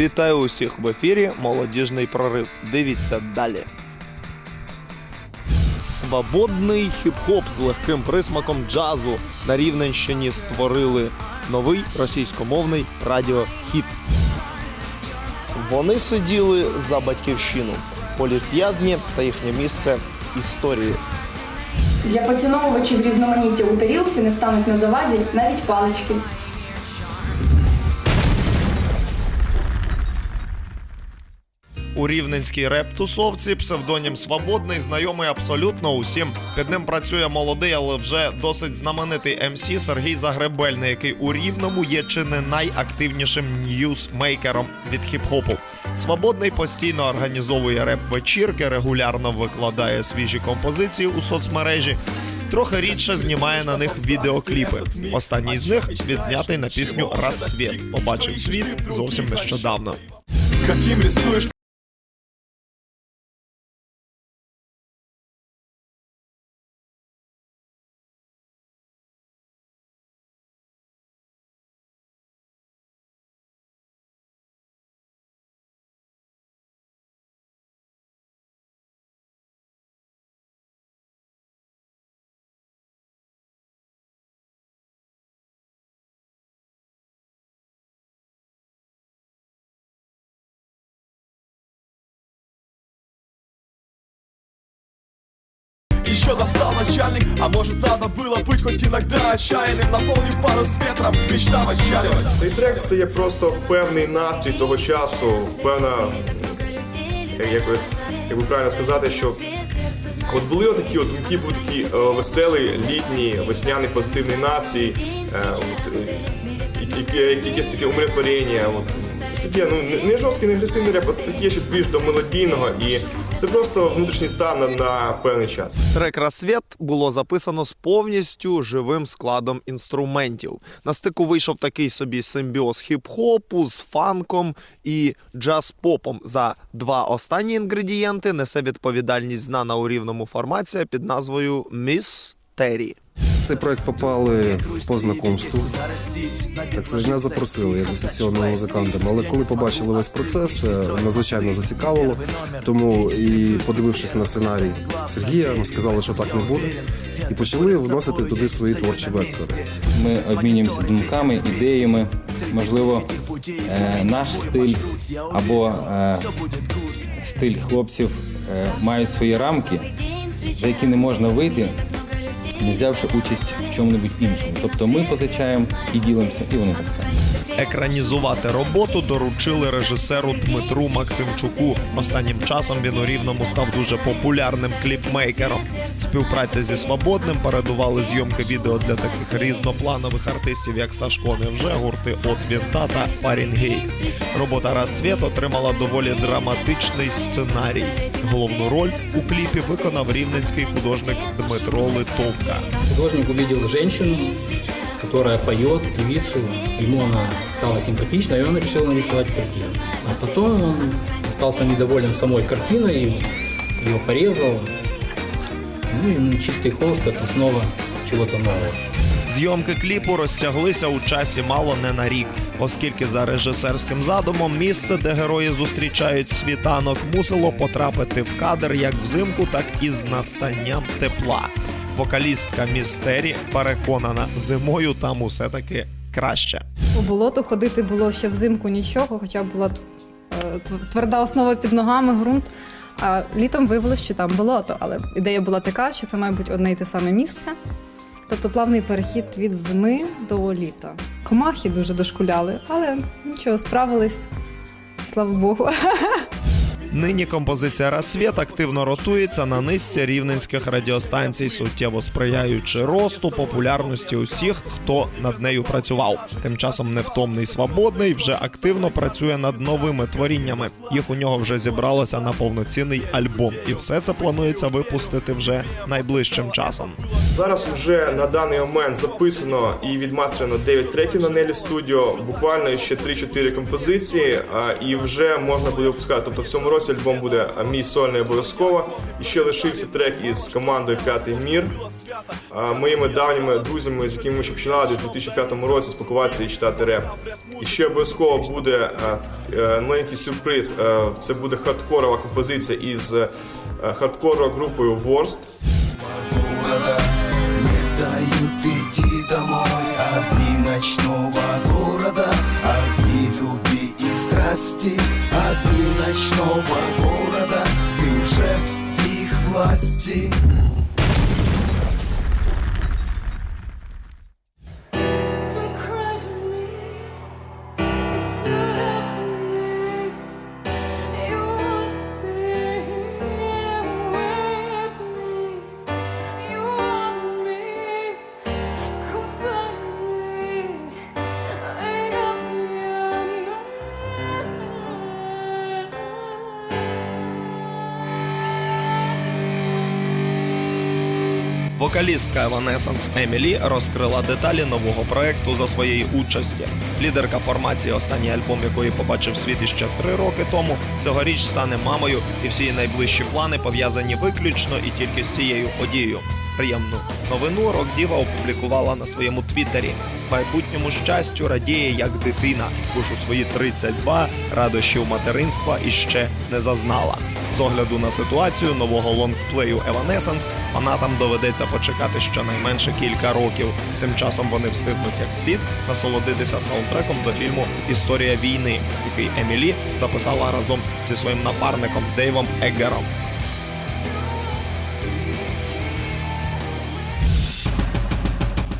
Вітаю усіх в ефірі. Молодіжний прорив. Дивіться далі. Свободний хіп-хоп з легким присмаком джазу на Рівненщині створили новий російськомовний радіохіт. Вони сиділи за батьківщину, політв'язні та їхнє місце історії. Для поціновувачів різноманіття у тарілці не стануть на заваді навіть палички. У рівненській реп-тусовці псевдонім Свободний знайомий абсолютно усім. Під ним працює молодий, але вже досить знаменитий МС Сергій Загребельний, який у рівному є чи не найактивнішим ньюсмейкером від хіп-хопу. Свободний постійно організовує реп-вечірки, регулярно викладає свіжі композиції у соцмережі. Трохи рідше знімає на них відеокліпи. Останній з них відзнятий на пісню Рассвіт. Побачив світ зовсім нещодавно. Каким рисуешь Еще достал начальник, а может надо было быть хоть иногда отчаянным Наполнив пару с ветром, мечтам отчаливать Цей трек це є просто певний настрій того часу, певна, як, як, би, як би правильно сказати, що от були отакі, от думки, був такий е, веселий, літній, весняний позитивний настрій, е, от, е, і- і- і- якесь таке умиротворення. От, таке, ну, не- жорсткий, не агресивний реп, а таке щось більш до мелодійного. І це просто внутрішній стан на, на певний час. Трек «Рассвіт» було записано з повністю живим складом інструментів. На стику вийшов такий собі симбіоз хіп-хопу з фанком і джаз-попом. За два останні інгредієнти несе відповідальність знана у рівному формація під назвою Міс Террі. В цей проект попали по знакомству. Так сказати, не запросили як сесійним музикантом, але коли побачили весь процес, надзвичайно зацікавило. Тому і подивившись на сценарій Сергія, ми сказали, що так не буде, і почали вносити туди свої творчі вектори. Ми обмінюємося думками, ідеями. Можливо, е, наш стиль або е, стиль хлопців е, мають свої рамки, за які не можна вийти, не взявши участь в чому-небудь іншому. Тобто ми позичаємо і ділимося, і вони так само. Екранізувати роботу доручили режисеру Дмитру Максимчуку. Останнім часом він у рівному став дуже популярним кліпмейкером. Співпраця зі свободним передували зйомки відео для таких різнопланових артистів, як Сашко Невже, гурти От Вінта та Фарінгей. Робота «Рассвіт» отримала доволі драматичний сценарій. Головну роль у кліпі виконав рівненський художник Дмитро Литовка. Художник увидел женщину, которая поет, певицу. Ему она стала симпатична, и он решил нарисовать картину. А потом он остался недоволен самой картиной, ее порезал. Ну и ну, чистый холст как основа чего-то нового. Зйомки кліпу розтяглися у часі мало не на рік, оскільки за режисерським задумом місце, де герої зустрічають світанок, мусило потрапити в кадр як взимку, так і з настанням тепла. Вокалістка містері переконана, зимою там усе таки краще. По болоту ходити було ще взимку нічого, хоча була е, тверда основа під ногами, ґрунт. А літом виявилось, що там болото, але ідея була така, що це має бути одне й те саме місце. Тобто плавний перехід від зими до літа. Комахи дуже дошкуляли, але нічого, справились. Слава Богу. Нині композиція «Рассвіт» активно ротується на низці рівненських радіостанцій, суттєво сприяючи росту популярності усіх, хто над нею працював. Тим часом невтомний свободний вже активно працює над новими творіннями. Їх у нього вже зібралося на повноцінний альбом, і все це планується випустити вже найближчим часом. Зараз вже на даний момент записано і відмастерено 9 треків на Nelly Studio, буквально ще 3-4 композиції, і вже можна буде випускати. Тобто в цьому році альбом буде мій сольний обов'язково. І ще лишився трек із командою П'ятий мір, моїми давніми друзями, з якими ми ще починали десь у 2005 році спілкуватися і читати реп. І ще обов'язково буде е, маленький сюрприз. Це буде хардкорова композиція із е, хардкоровою групою Worst. города страсти Огни ночного города Ты уже их власти Вокалістка Evanescence Емілі розкрила деталі нового проекту за своєї участі. Лідерка формації, останній альбом якої побачив світ іще три роки тому, цьогоріч стане мамою, і всі її найближчі плани пов'язані виключно і тільки з цією подією. Приємну новину рок-діва опублікувала на своєму твіттері. Майбутньому щастю радіє як дитина, бо ж у свої 32 радощів материнства іще не зазнала. З огляду на ситуацію нового лонгплею Evanescence фанатам доведеться почекати щонайменше кілька років. Тим часом вони встигнуть як слід насолодитися саундтреком до фільму Історія війни, який Емілі записала разом зі своїм напарником Дейвом Еггером.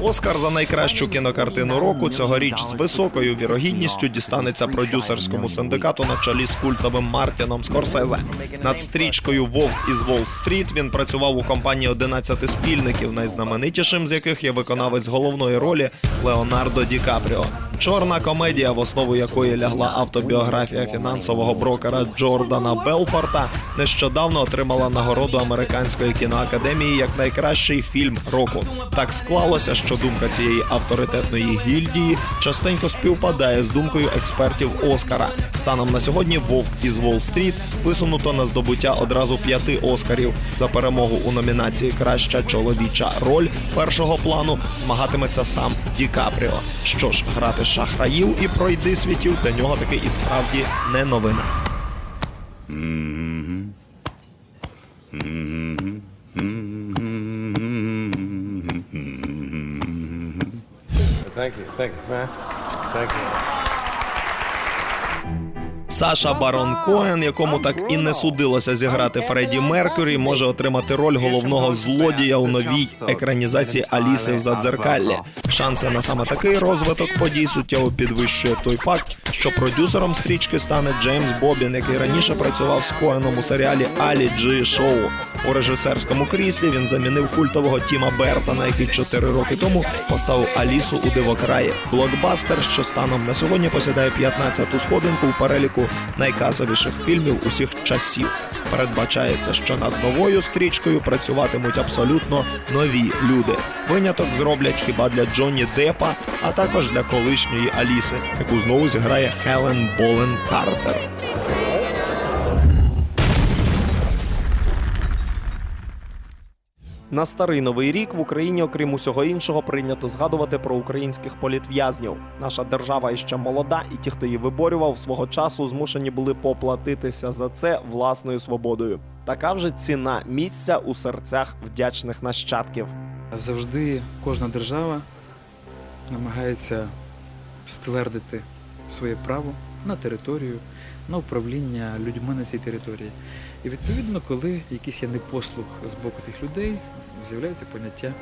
Оскар за найкращу кінокартину року цьогоріч з високою вірогідністю дістанеться продюсерському синдикату на чолі з культовим Мартіном Скорсезе. Над стрічкою Вовк із Волл-стріт він працював у компанії 11 спільників, найзнаменитішим з яких є виконавець головної ролі Леонардо Ді Капріо. Чорна комедія, в основу якої лягла автобіографія фінансового брокера Джордана Белфорта, нещодавно отримала нагороду американської кіноакадемії як найкращий фільм року. Так склалося, що думка цієї авторитетної гільдії частенько співпадає з думкою експертів Оскара. Станом на сьогодні Вовк із Уолл-стріт висунуто на здобуття одразу п'яти Оскарів за перемогу у номінації Краща чоловіча роль першого плану змагатиметься сам Ді Капріо. Що ж, грати шахраїв і пройди світів. Для нього таки і справді не новина. Саша Барон Коен, якому так і не судилося зіграти Фредді Меркюрі, може отримати роль головного злодія у новій екранізації Аліси в Задзеркаллі. Шанси на саме такий розвиток подій суттєво підвищує той факт, що продюсером стрічки стане Джеймс Бобін, який раніше працював з Коеном у серіалі Алі Джи Шоу. У режисерському кріслі він замінив культового Тіма Бертона, який 4 роки тому поставив Алісу у дивокраї. Блокбастер, що станом на сьогодні посідає 15-ту сходинку у переліку найкасовіших фільмів усіх часів. Передбачається, що над новою стрічкою працюватимуть абсолютно нові люди. Виняток зроблять хіба для Джонні Деппа, а також для колишньої Аліси, яку знову зіграє Хелен Болен Картер. На старий новий рік в Україні, окрім усього іншого, прийнято згадувати про українських політв'язнів. Наша держава іще молода, і ті, хто її виборював свого часу, змушені були поплатитися за це власною свободою. Така вже ціна місця у серцях вдячних нащадків. Завжди кожна держава намагається ствердити своє право на територію, на управління людьми на цій території. І відповідно, коли якийсь є непослух з боку тих людей, з'являється поняття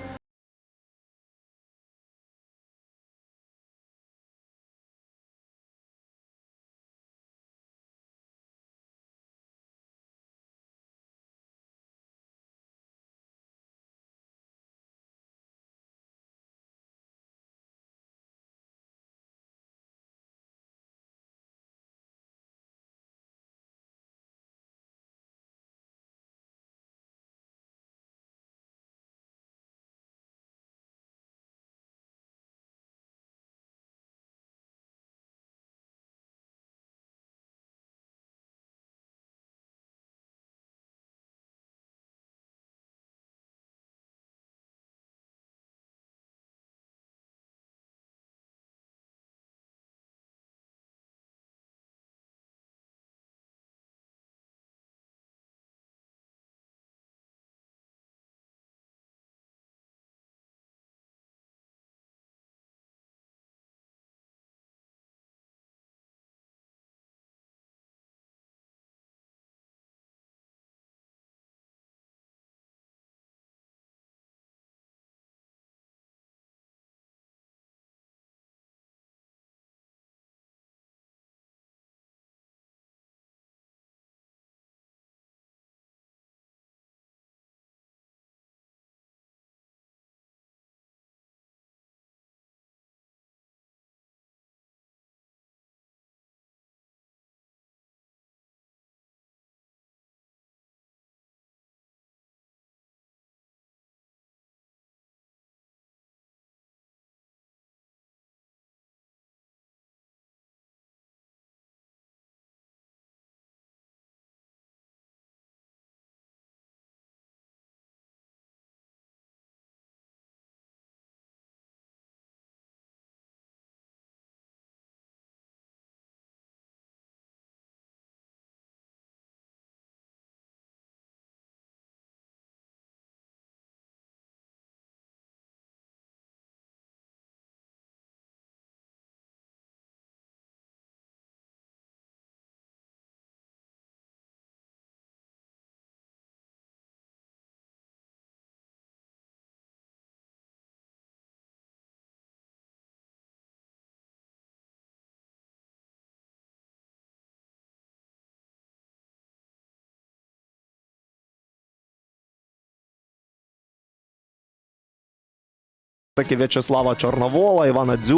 таки В'ячеслава Чорновола, Івана Дзю.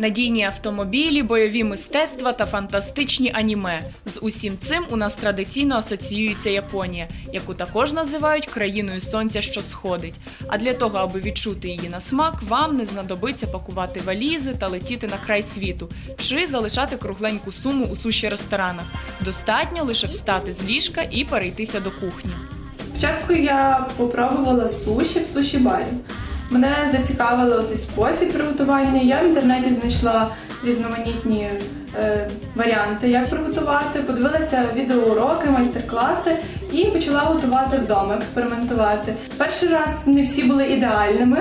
Надійні автомобілі, бойові мистецтва та фантастичні аніме. З усім цим у нас традиційно асоціюється Японія, яку також називають країною сонця, що сходить. А для того, аби відчути її на смак, вам не знадобиться пакувати валізи та летіти на край світу, чи залишати кругленьку суму у суші ресторанах. Достатньо лише встати з ліжка і перейтися до кухні. Спочатку я попробувала суші в суші барі. Мене зацікавило цей спосіб приготування. Я в інтернеті знайшла різноманітні е, варіанти, як приготувати. Подивилася відеоуроки, майстер-класи і почала готувати вдома, експериментувати. Перший раз не всі були ідеальними,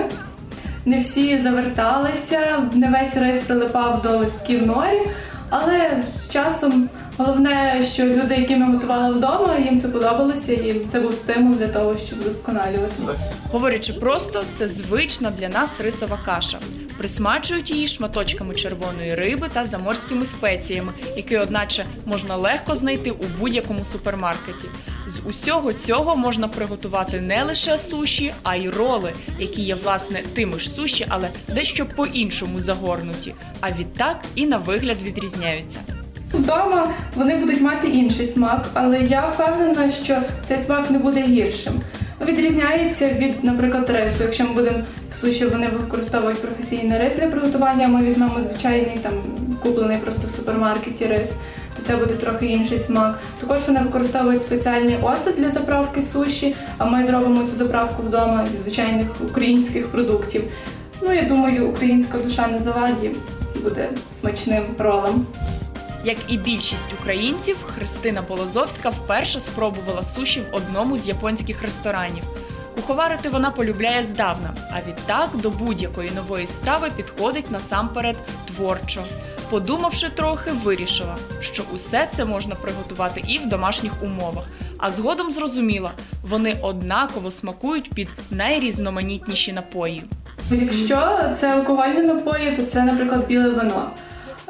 не всі заверталися, не весь рис прилипав до листків норі, але з часом головне, що люди, які ми готували вдома, їм це подобалося, і це був стимул для того, щоб вдосконалюватися. Говорячи просто, це звична для нас рисова каша. Присмачують її шматочками червоної риби та заморськими спеціями, які, одначе, можна легко знайти у будь-якому супермаркеті. З усього цього можна приготувати не лише суші, а й роли, які є власне тими ж суші, але дещо по-іншому загорнуті. А відтак і на вигляд відрізняються. Вдома вони будуть мати інший смак, але я впевнена, що цей смак не буде гіршим. Відрізняється від, наприклад, рису. Якщо ми будемо в суші, вони використовують професійний рис для приготування, ми візьмемо звичайний там куплений просто в супермаркеті рис, то це буде трохи інший смак. Також вони використовують спеціальний оцет для заправки суші, а ми зробимо цю заправку вдома зі звичайних українських продуктів. Ну, я думаю, українська душа на заваді буде смачним ролом. Як і більшість українців, Христина Полозовська вперше спробувала суші в одному з японських ресторанів. Куховарити вона полюбляє здавна, а відтак до будь-якої нової страви підходить насамперед творчо. Подумавши трохи, вирішила, що усе це можна приготувати і в домашніх умовах. А згодом зрозуміла, вони однаково смакують під найрізноманітніші напої. Якщо це алкогольні напої, то це, наприклад, біле вино.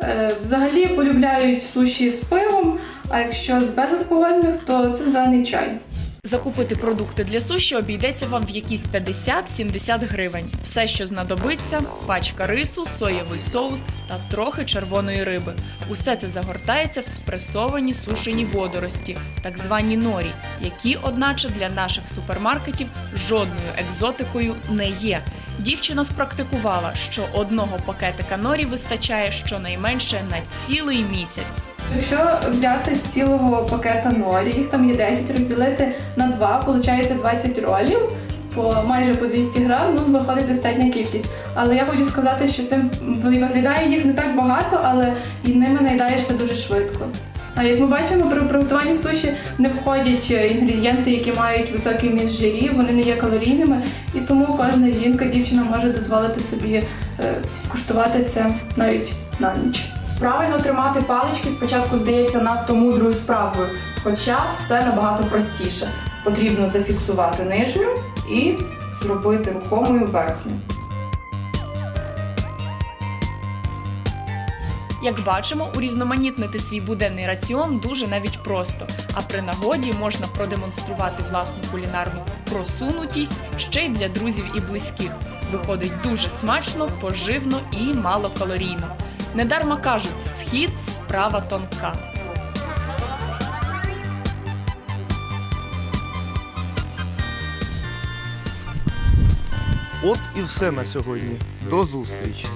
Е, Взагалі полюбляють суші з пивом, а якщо з безалкогольних, то це зелений чай. Закупити продукти для суші обійдеться вам в якісь 50-70 гривень. Все, що знадобиться: пачка рису, соєвий соус та трохи червоної риби. Усе це загортається в спресовані сушені водорості, так звані норі, які, одначе, для наших супермаркетів жодною екзотикою не є. Дівчина спрактикувала, що одного пакетика норі вистачає щонайменше на цілий місяць. Якщо взяти з цілого пакета норі, їх там є 10, розділити на 2, виходить 20 ролів по майже по 200 грам, ну виходить достатня кількість. Але я хочу сказати, що це виглядає їх не так багато, але і ними наїдаєшся дуже швидко. А як ми бачимо, при приготуванні суші не входять е, інгредієнти, які мають високий вміст жирів, вони не є калорійними, і тому кожна жінка, дівчина може дозволити собі е, скуштувати це навіть на ніч. Правильно тримати палички спочатку здається надто мудрою справою, хоча все набагато простіше. Потрібно зафіксувати нижню і зробити рухомою верхню. Як бачимо, урізноманітнити свій буденний раціон дуже навіть просто. А при нагоді можна продемонструвати власну кулінарну просунутість ще й для друзів і близьких. Виходить дуже смачно, поживно і малокалорійно. Недарма кажуть, схід справа тонка. От і все на сьогодні. До зустрічі!